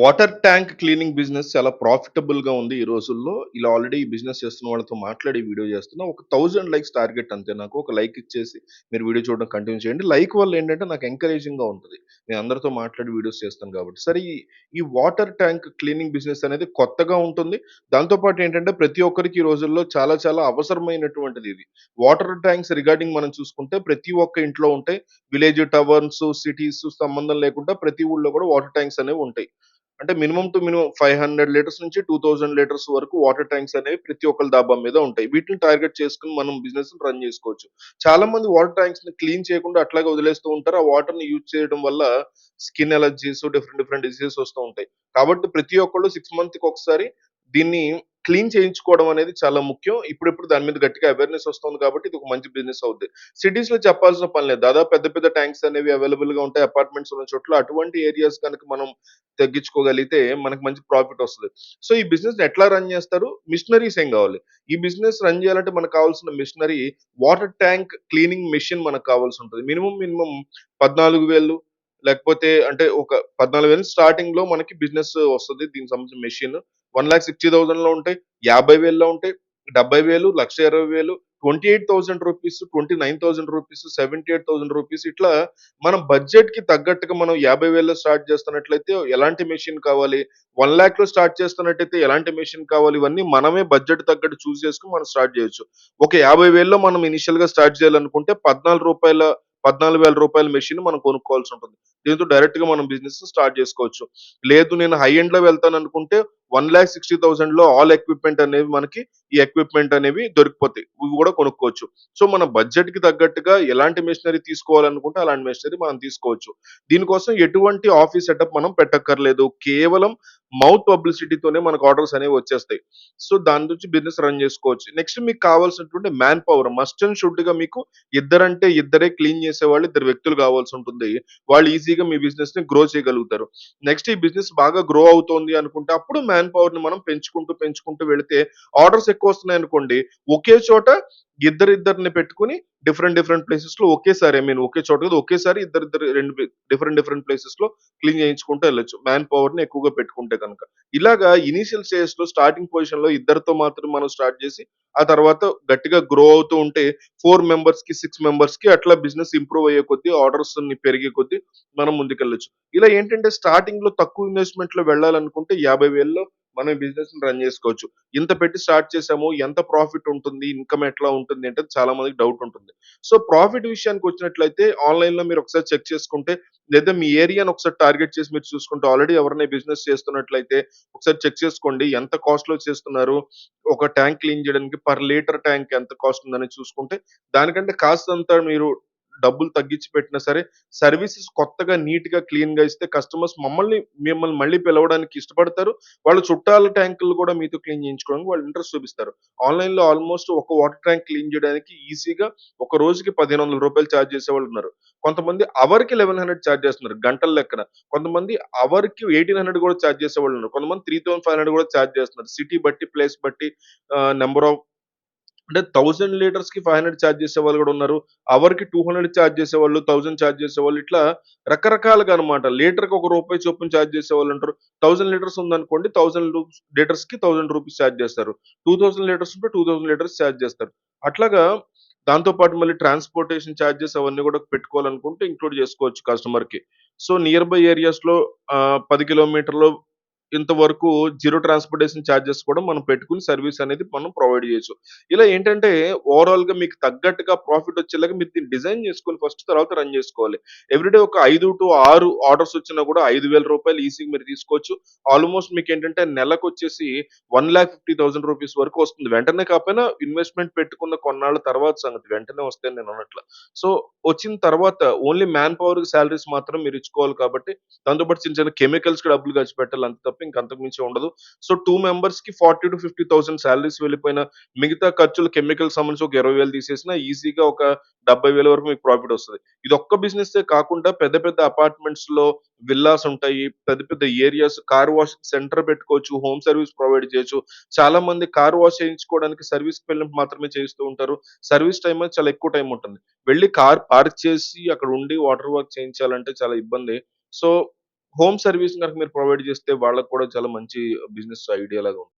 Water tank cleaning business చాలా ప్రాఫిటబుల్గా ఉంది ఈ రోజుల్లో. ఇలా ఆల్రెడీ ఈ బిజినెస్ చేస్తున్న వాళ్ళతో మాట్లాడి వీడియో చేస్తున్నా. ఒక థౌజండ్ లైక్స్ టార్గెట్ అంతే నాకు. ఒక లైక్ ఇచ్చేసి మీరు వీడియో చూడడం కంటిన్యూ చేయండి. లైక్ వల్ల ఏంటంటే నాకు ఎంకరేజింగ్గా ఉంటుంది నేను అందరితో మాట్లాడి వీడియోస్ చేస్తాను కాబట్టి. సరే ఈ, వాటర్ ట్యాంక్ క్లీనింగ్ బిజినెస్ అనేది కొత్తగా ఉంటుంది. దాంతో పాటు ఏంటంటే ప్రతి ఒక్కరికి ఈ రోజుల్లో చాలా చాలా అవసరమైనటువంటిది ఇది. వాటర్ ట్యాంక్స్ రిగార్డింగ్ మనం చూసుకుంటే ప్రతి ఒక్క ఇంట్లో ఉంటాయి. విలేజ్ టవర్న్స్, సిటీస్ సంబంధం లేకుండా ప్రతి ఊళ్ళో కూడా వాటర్ ట్యాంక్స్ అనేవి ఉంటాయి. అంటే మినిమమ్ టు మినిమమ్ 500 లీటర్స్ నుంచి 2000 లీటర్స్ వరకు వాటర్ ట్యాంక్స్ అనేవి ప్రతి ఒక్కరి డాబా మీద ఉంటాయి. వీటిని టార్గెట్ చేసుకొని మనం బిజినెస్ రన్ చేసుకోవచ్చు. చాలా మంది వాటర్ ట్యాంక్స్ని క్లీన్ చేయకుండా అట్లాగే వదిలేస్తూ ఉంటారు. ఆ వాటర్ని యూజ్ చేయడం వల్ల skin allergies, different different diseases వస్తూ ఉంటాయి. కాబట్టి ప్రతి ఒక్కళ్ళు సిక్స్ మంత్కి ఒకసారి దీన్ని క్లీన్ చేయించుకోవడం అనేది చాలా ముఖ్యం. ఇప్పుడిప్పుడు దాని మీద గట్టిగా అవేర్‌నెస్ వస్తుంది కాబట్టి ఇది ఒక మంచి బిజినెస్ అవుద్ది. సిటీస్‌లో చెప్పాల్సిన పని లేదు. దాదాపు పెద్ద పెద్ద ట్యాంక్స్ అనేవి అవైలబుల్గా ఉంటాయి. అపార్ట్మెంట్స్ ఉన్న చోట్ల అటువంటి ఏరియాస్ కనుక మనం తగ్గించుకోగలిగితే మనకు మంచి ప్రాఫిట్ వస్తది. సో, ఈ బిజినెస్ ఎట్లా రన్ చేస్తారు? మిషనరీస్ ఏం కావాలి. ఈ బిజినెస్ రన్ చేయాలంటే మనకు కావాల్సిన machinery water tank cleaning machine మనకు కావాల్సి ఉంటుంది మినిమం మినిమమ్ పద్నాలుగు వేలు లేకపోతే అంటే ఒక పద్నాలుగు వేలు స్టార్టింగ్లో మనకి బిజినెస్ వస్తది. దీనికి సంబంధించిన మెషిన్. 1,60,000లో ఉంటాయి. 50,000లో ఉంటాయి. 70,000, 1,20,000, 28,000 రూపీస్, 29,000 రూపీస్, 78,000 రూపీస్ ఇట్లా మనం బడ్జెట్కి తగ్గట్టుగా మనం యాభై వేలు స్టార్ట్ చేస్తున్నట్లయితే ఎలాంటి మెషిన్ కావాలి? వన్ ల్యాక్లో స్టార్ట్ చేస్తున్నట్టయితే ఎలాంటి మెషిన్ కావాలి? ఇవన్నీ మనమే బడ్జెట్ తగ్గట్టు చూస్ చేసుకుని మనం స్టార్ట్ చేయొచ్చు. ఒక 50,000లో మనం ఇనిషియల్గా స్టార్ట్ చేయాలనుకుంటే పద్నాలుగు రూపాయల పద్నాలుగు వేల రూపాయల మెషిన్ మనం కొనుక్కోవాల్సి ఉంటుంది. దీంతో డైరెక్ట్‌గా మనం బిజినెస్ స్టార్ట్ చేసుకోవచ్చు. లేదు నేను హై అండ్లో వెళ్తాను అనుకుంటే వన్ ల్యాక్ సిక్స్టీ థౌసండ్లో ఆల్ ఎక్విప్‌మెంట్ అనేవి మనకి ఈ ఎక్విప్‌మెంట్ అనేవి దొరికిపోతాయి. ఇవి కూడా కొనుక్కోవచ్చు. సో, మన బడ్జెట్కి తగ్గట్టుగా ఎలాంటి మెషినరీ తీసుకోవాలనుకుంటే అలాంటి మెషినరీ మనం తీసుకోవచ్చు. దీనికోసం ఎటువంటి ఆఫీస్ సెటప్ మనం పెట్టక్కర్లేదు. కేవలం మౌత్ పబ్లిసిటీతోనే మనకు ఆర్డర్స్ అనేవి వచ్చేస్తాయి. సో, దాని నుంచి బిజినెస్ రన్ చేసుకోవచ్చు. నెక్స్ట్ మీకు కావాల్సినటువంటి మ్యాన్ పవర్ మస్ట్ అండ్ షుడ్గా మీకు ఇద్దరంటే ఇద్దరే క్లీన్ చేసేవాళ్ళు ఇద్దరు వ్యక్తులు కావాల్సి ఉంటుంది. వాళ్ళు ఈజీగా మీ బిజినెస్ని గ్రో చేయగలుగుతారు. నెక్స్ట్ ఈ బిజినెస్ బాగా గ్రో అవుతోంది అనుకుంటే అప్పుడు మ్యాన్ పవర్ని మనం పెంచుకుంటూ, పెంచుకుంటూ వెళితే ఆర్డర్స్ ఎక్కువ వస్తున్నాయనుకోండి ఒకే చోట ఇద్దరిద్దరిని పెట్టుకుని డిఫరెంట్ డిఫరెంట్ ప్లేసెస్లో ఒకేసారి ఐ మీన్ ఒకే చోట కాదు ఒకేసారి ఇద్దరు రెండు డిఫరెంట్ డిఫరెంట్ ప్లేసెస్‌లో క్లీన్ చేయించుకుంటూ వెళ్ళొచ్చు. మ్యాన్ పవర్‌ని ఎక్కువగా పెట్టుకుంటే కనుక ఇలాగా ఇనీషియల్ స్టేజ్‌లో స్టార్టింగ్ పొజిషన్లో ఇద్దరితో మాత్రం మనం స్టార్ట్ చేసి ఆ తర్వాత గట్టిగా గ్రో అవుతూ ఉంటే ఫోర్ మెంబర్స్కి సిక్స్ మెంబర్స్కి అట్లా బిజినెస్ ఇంప్రూవ్ అయ్యే కొద్దీ ఆర్డర్స్‌ని పెరిగే కొద్దీ మనం ముందుకెళ్ళొచ్చు. ఇలా ఏంటంటే స్టార్టింగ్లో తక్కువ ఇన్వెస్ట్మెంట్లో వెళ్ళాలనుకుంటే 50,000లో మనం బిజినెస్ రన్ చేసుకోవచ్చు. ఇంత పెట్టి స్టార్ట్ చేసాము. ఎంత ప్రాఫిట్ ఉంటుంది? ఇన్‌కమ్ ఎట్లా ఉంటుంది? అంటే చాలా మందికి డౌట్ ఉంటుంది. సో, ప్రాఫిట్ విషయానికి వచ్చినట్లయితే ఆన్లైన్లో మీరు ఒకసారి చెక్ చేసుకుంటే లేదా మీ ఏరియాని ఒకసారి టార్గెట్ చేసి మీరు చూసుకుంటే ఆల్రెడీ ఎవరైనా బిజినెస్ చేస్తున్నట్లయితే ఒకసారి చెక్ చేసుకోండి. ఎంత కాస్ట్లో చేస్తున్నారు? ఒక ట్యాంక్ క్లీన్ చేయడానికి పర్ లీటర్ ట్యాంక్ ఎంత కాస్ట్ ఉందని చూసుకుంటే దానికంటే కాస్తంత మీరు డబ్బులు తగ్గించి పెట్టినా సరే సర్వీసెస్ కొత్తగా నీట్‌గా, క్లీన్‌గా ఇస్తే కస్టమర్స్ మమ్మల్ని మిమ్మల్ని మళ్ళీ పిలవడానికి ఇష్టపడతారు. వాళ్ళ చుట్టాల ట్యాంకులు కూడా మీతో క్లీన్ చేయించుకోవడానికి వాళ్ళు ఇంట్రెస్ట్ చూపిస్తారు. ఆన్‌లైన్‌లో ఆల్‌మోస్ట్ ఒక వాటర్ ట్యాంక్ క్లీన్ చేయడానికి ఈజీగా ఒక రోజుకి పదిహేను వందల రూపాయలు ఛార్జ్ చేసే వాళ్ళు ఉన్నారు. కొంతమంది అవర్‌కి 1,100 చార్జ్ చేస్తున్నారు గంటల లెక్కన. కొంతమంది అవర్‌కి 1,800 కూడా చార్జ్ చేసేవాళ్ళు ఉన్నారు. కొంతమంది 3,500 కూడా చార్జ్ చేస్తున్నారు. సిటీ బట్టి, ప్లేస్ బట్టి నెంబర్ ఆఫ్ అంటే థౌసండ్ లీటర్స్కి ఫైవ్ హండ్రెడ్ ఛార్జ్ చేసే వాళ్ళు కూడా ఉన్నారు. అవర్‌కి 200 చార్జ్ చేసేవాళ్ళు, 1000 చార్జ్ చేసేవాళ్ళు ఇట్లా రకరకాలుగా అనమాట లీటర్‌కి ఒక రూపాయి చొప్పున చేసే చేసేవాళ్ళు ఉంటారు. థౌజండ్ లీటర్స్ ఉందనుకోండి థౌసండ్ లీటర్స్కి థౌసండ్ రూపీస్ ఛార్జ్ చేస్తారు. 2000 లీటర్స్ ఉంటే 2000 లీటర్స్ ఛార్జ్ చేస్తారు. అట్లాగా దాంతో పాటు మళ్ళీ ట్రాన్స్‌పోర్టేషన్ ఛార్జెస్ అవన్నీ కూడా పెట్టుకోవాలనుకుంటే ఇంక్లూడ్ చేసుకోవచ్చు కస్టమర్‌కి. సో, నియర్ బై ఏరియాస్‌లో ఆహ్, 10 కిలోమీటర్‌లో ఇంతవరకు జీరో ట్రాన్స్‌పోర్టేషన్ చార్జెస్ కూడా మనం పెట్టుకుని సర్వీస్ అనేది మనం ప్రొవైడ్ చేయొచ్చు. ఇలా ఏంటంటే ఓవరాల్గా మీకు తగ్గట్టుగా ప్రాఫిట్ వచ్చేలాగా మీరు దీన్ని డిజైన్ చేసుకొని ఫస్ట్ తర్వాత రన్ చేసుకోవాలి. ఎవ్రీడే ఒక 5-6 ఆర్డర్స్ వచ్చినా కూడా ఐదు వేల రూపాయలు ఈజీగా మీరు తీసుకోవచ్చు. ఆల్‌మోస్ట్ మీకు ఏంటంటే నెలకు వచ్చేసి one lakh fifty thousand rupees వరకు వస్తుంది. వెంటనే కాకపోయినా ఇన్వెస్ట్‌మెంట్ పెట్టుకున్న కొన్నాళ్ళ తర్వాత సంగతి. వెంటనే వస్తే నేను అన్నట్లు సో, వచ్చిన తర్వాత ఓన్లీ మ్యాన్ పవర్ సాలరీస్ మాత్రం మీరు ఇచ్చుకోవాలి కాబట్టి దాంతో పాటు చిన్న చిన్న కెమికల్స్‌కి డబ్బులు ఖర్చు పెట్టాలి అంత తప్ప ఇంక అంతకు మించి ఉండదు. సో, టూ మెంబర్స్కి forty to fifty thousand salaries వెళ్ళిపోయిన మిగతా ఖర్చులు కెమికల్ సంబంధించి ఒక ఇరవై వేలు తీసేసిన ఈజీగా ఒక 70,000 వరకు మీకు ప్రాఫిట్ వస్తది. ఇది ఒక్క బిజినెస్ కాకుండా పెద్ద పెద్ద అపార్ట్మెంట్స్లో విల్లాస్ ఉంటాయి. పెద్ద పెద్ద ఏరియాస్ కార్ వాష్ సెంటర్ పెట్టుకోవచ్చు. హోమ్ సర్వీస్ ప్రొవైడ్ చేయొచ్చు. చాలా మంది కార్ వాష్ చేయించుకోవడానికి సర్వీస్ వెళ్ళినప్పుడు మాత్రమే చేయిస్తూ ఉంటారు. సర్వీస్ టైం అనేది చాలా ఎక్కువ టైం ఉంటుంది. వెళ్ళి కార్ పార్క్ చేసి అక్కడ ఉండి వాటర్ వర్క్ చేయించాలంటే చాలా ఇబ్బంది. సో, హోమ్ సర్వీస్ కనుక మీరు ప్రొవైడ్ చేస్తే వాళ్ళకి కూడా చాలా మంచి బిజినెస్ ఐడియా లాగా ఉంది.